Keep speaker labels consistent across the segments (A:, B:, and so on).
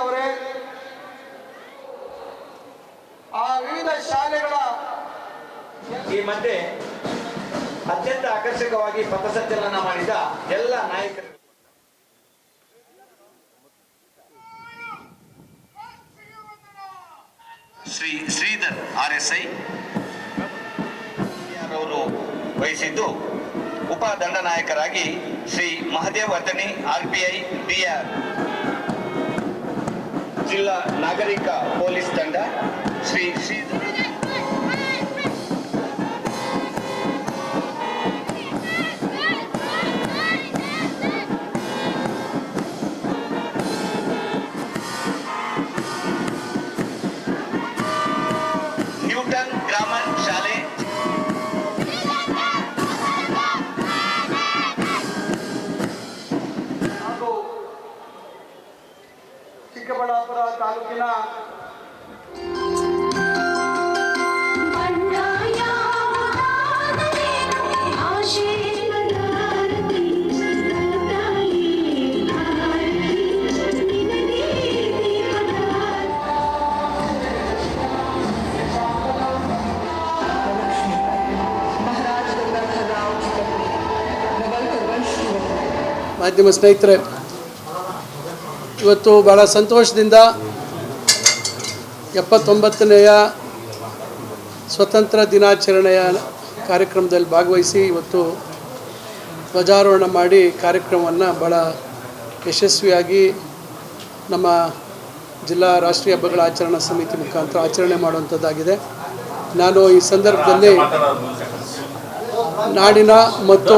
A: ಅವರೇ ಆ ವಿವಿಧ ಶಾಲೆಗಳ
B: ಈ ಮಧ್ಯೆ ಅತ್ಯಂತ ಆಕರ್ಷಕವಾಗಿ ಪಥಸಂಚಲನ ಮಾಡಿದ ಎಲ್ಲ ನಾಯಕರು. Shri Sridhar R S I ಅವರು ವಹಿಸಿದ್ದು ಉಪ ದಂಡನಾಯಕರಾಗಿ Shri Mahadev Vartani R P I BR ಜಿಲ್ಲಾ ನಾಗರಿಕ ಪೊಲೀಸ್ ತಂಡ ಶ್ರೀ ಶ್ರೀಧರ್
A: ಚಿಕ್ಕಬಳ್ಳಾಪುರ ತಾಲೂಕಿನ
C: ಮಾಧ್ಯಮ ಸ್ನೇಹಿತರೆ ಇವತ್ತು ಭಾಳ ಸಂತೋಷದಿಂದ ಎಪ್ಪತ್ತೊಂಬತ್ತನೆಯ ಸ್ವತಂತ್ರ ದಿನಾಚರಣೆಯ ಕಾರ್ಯಕ್ರಮದಲ್ಲಿ ಭಾಗವಹಿಸಿ ಇವತ್ತು ಧ್ವಜಾರೋಹಣ ಮಾಡಿ ಕಾರ್ಯಕ್ರಮವನ್ನು ಭಾಳ ಯಶಸ್ವಿಯಾಗಿ ನಮ್ಮ ಜಿಲ್ಲಾ ರಾಷ್ಟ್ರೀಯ ಹಬ್ಬಗಳ ಆಚರಣಾ ಸಮಿತಿ ಮುಖಾಂತರ ಆಚರಣೆ ಮಾಡುವಂಥದ್ದಾಗಿದೆ. ನಾನು ಈ ಸಂದರ್ಭದಲ್ಲಿ ನಾಡಿನ ಮತ್ತು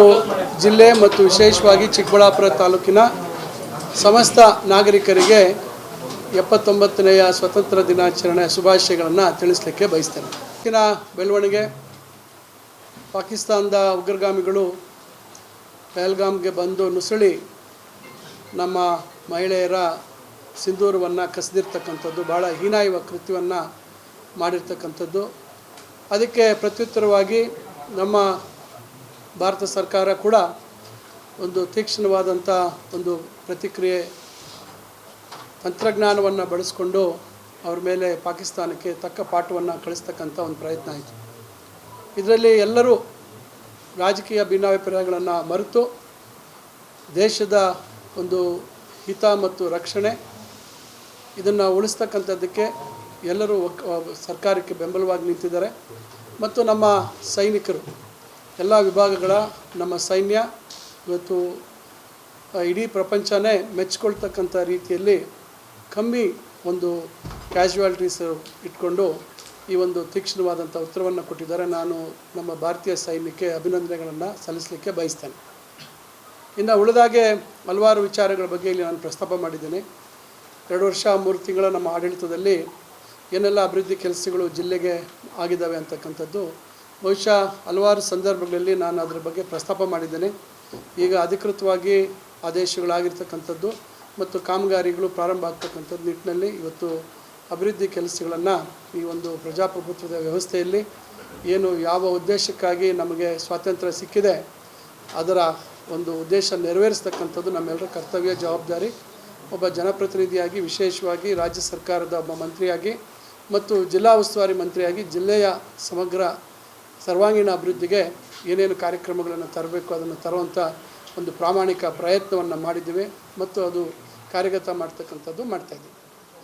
C: ಜಿಲ್ಲೆ ಮತ್ತು ವಿಶೇಷವಾಗಿ ಚಿಕ್ಕಬಳ್ಳಾಪುರ ತಾಲೂಕಿನ ಸಮಸ್ತ ನಾಗರಿಕರಿಗೆ ಎಪ್ಪತ್ತೊಂಬತ್ತನೆಯ ಸ್ವತಂತ್ರ ದಿನಾಚರಣೆ ಶುಭಾಶಯಗಳನ್ನು ತಿಳಿಸಲಿಕ್ಕೆ ಬಯಸ್ತೇನೆ. ದಿನ ಬೆಳವಣಿಗೆ, ಪಾಕಿಸ್ತಾನದ ಉಗ್ರಗಾಮಿಗಳು ಪಹಲ್ಗಾಮ್ಗೆ ಬಂದು ನುಸುಳಿ ನಮ್ಮ ಮಹಿಳೆಯರ ಸಿಂಧೂರವನ್ನು ಕಸಿದಿರ್ತಕ್ಕಂಥದ್ದು ಭಾಳ ಹೀನಾಯುವ ಕೃತ್ಯವನ್ನು ಮಾಡಿರ್ತಕ್ಕಂಥದ್ದು. ಅದಕ್ಕೆ ಪ್ರತ್ಯುತ್ತರವಾಗಿ ನಮ್ಮ ಭಾರತ ಸರ್ಕಾರ ಕೂಡ ಒಂದು ತೀಕ್ಷ್ಣವಾದಂಥ ಒಂದು ಪ್ರತಿಕ್ರಿಯೆ, ತಂತ್ರಜ್ಞಾನವನ್ನು ಬಳಸ್ಕೊಂಡು ಅವ್ರ ಮೇಲೆ ಪಾಕಿಸ್ತಾನಕ್ಕೆ ತಕ್ಕ ಪಾಠವನ್ನು ಕಳಿಸ್ತಕ್ಕಂಥ ಒಂದು ಪ್ರಯತ್ನ ಆಯಿತು ಇದರಲ್ಲಿ ಎಲ್ಲರೂ ರಾಜಕೀಯ ಭಿನ್ನಾಭಿಪ್ರಾಯಗಳನ್ನು ಮರೆತು ದೇಶದ ಒಂದು ಹಿತ ಮತ್ತು ರಕ್ಷಣೆ ಇದನ್ನು ಉಳಿಸ್ತಕ್ಕಂಥದ್ದಕ್ಕೆ ಎಲ್ಲರೂ ಸರ್ಕಾರಕ್ಕೆ ಬೆಂಬಲವಾಗಿ ನಿಂತಿದ್ದಾರೆ. ಮತ್ತು ನಮ್ಮ ಸೈನಿಕರು, ಎಲ್ಲ ವಿಭಾಗಗಳ ನಮ್ಮ ಸೈನ್ಯ ಇವತ್ತು ಇಡೀ ಪ್ರಪಂಚನೇ ಮೆಚ್ಕೊಳ್ತಕ್ಕಂಥ ರೀತಿಯಲ್ಲಿ ಕಮ್ಮಿ ಒಂದು ಕ್ಯಾಶುವಾಲಿಟೀಸ್ ಇಟ್ಕೊಂಡು ಈ ಒಂದು ತೀಕ್ಷ್ಣವಾದಂಥ ಉತ್ತರವನ್ನು ಕೊಟ್ಟಿದ್ದಾರೆ. ನಾನು ನಮ್ಮ ಭಾರತೀಯ ಸೈನ್ಯಕ್ಕೆ ಅಭಿನಂದನೆಗಳನ್ನು ಸಲ್ಲಿಸಲಿಕ್ಕೆ ಬಯಸ್ತೇನೆ. ಇನ್ನು ಉಳಿದಾಗೆ ಹಲವಾರು ವಿಚಾರಗಳ ಬಗ್ಗೆ ಇಲ್ಲಿ ನಾನು ಪ್ರಸ್ತಾಪ ಮಾಡಿದ್ದೇನೆ. ಎರಡು ವರ್ಷ ಮೂರು ತಿಂಗಳ ನಮ್ಮ ಆಡಳಿತದಲ್ಲಿ ಏನೆಲ್ಲ ಅಭಿವೃದ್ಧಿ ಕೆಲಸಗಳು ಜಿಲ್ಲೆಗೆ ಆಗಿದ್ದಾವೆ ಅಂತಕ್ಕಂಥದ್ದು ಬಹುಶಃ ಹಲವಾರು ಸಂದರ್ಭಗಳಲ್ಲಿ ನಾನು ಅದರ ಬಗ್ಗೆ ಪ್ರಸ್ತಾಪ ಮಾಡಿದ್ದೇನೆ. ಈಗ ಅಧಿಕೃತವಾಗಿ ಆದೇಶಗಳಾಗಿರ್ತಕ್ಕಂಥದ್ದು ಮತ್ತು ಕಾಮಗಾರಿಗಳು ಪ್ರಾರಂಭ ಆಗ್ತಕ್ಕಂಥದ್ದು ನಿಟ್ಟಿನಲ್ಲಿ ಇವತ್ತು ಅಭಿವೃದ್ಧಿ ಕೆಲಸಗಳನ್ನು ಈ ಒಂದು ಪ್ರಜಾಪ್ರಭುತ್ವದ ವ್ಯವಸ್ಥೆಯಲ್ಲಿ ಏನು ಯಾವ ಉದ್ದೇಶಕ್ಕಾಗಿ ನಮಗೆ ಸ್ವಾತಂತ್ರ್ಯ ಸಿಕ್ಕಿದೆ, ಅದರ ಒಂದು ಉದ್ದೇಶ ನೆರವೇರಿಸ್ತಕ್ಕಂಥದ್ದು ನಮ್ಮೆಲ್ಲರ ಕರ್ತವ್ಯ, ಜವಾಬ್ದಾರಿ. ಒಬ್ಬ ಜನಪ್ರತಿನಿಧಿಯಾಗಿ, ವಿಶೇಷವಾಗಿ ರಾಜ್ಯ ಸರ್ಕಾರದ ಒಬ್ಬ ಮಂತ್ರಿಯಾಗಿ ಮತ್ತು ಜಿಲ್ಲಾ ಉಸ್ತುವಾರಿ ಮಂತ್ರಿಯಾಗಿ ಜಿಲ್ಲೆಯ ಸಮಗ್ರ ಸರ್ವಾಂಗೀಣ ಅಭಿವೃದ್ಧಿಗೆ ಏನೇನು ಕಾರ್ಯಕ್ರಮಗಳನ್ನು ತರಬೇಕು, ಅದನ್ನು ತರುವಂಥ ಒಂದು ಪ್ರಾಮಾಣಿಕ ಪ್ರಯತ್ನವನ್ನು ಮಾಡಿದ್ದೀವಿ ಮತ್ತು ಅದು ಕಾರ್ಯಗತ ಮಾಡ್ತಕ್ಕಂಥದ್ದು ಮಾಡ್ತಾಯಿದ್ದೀವಿ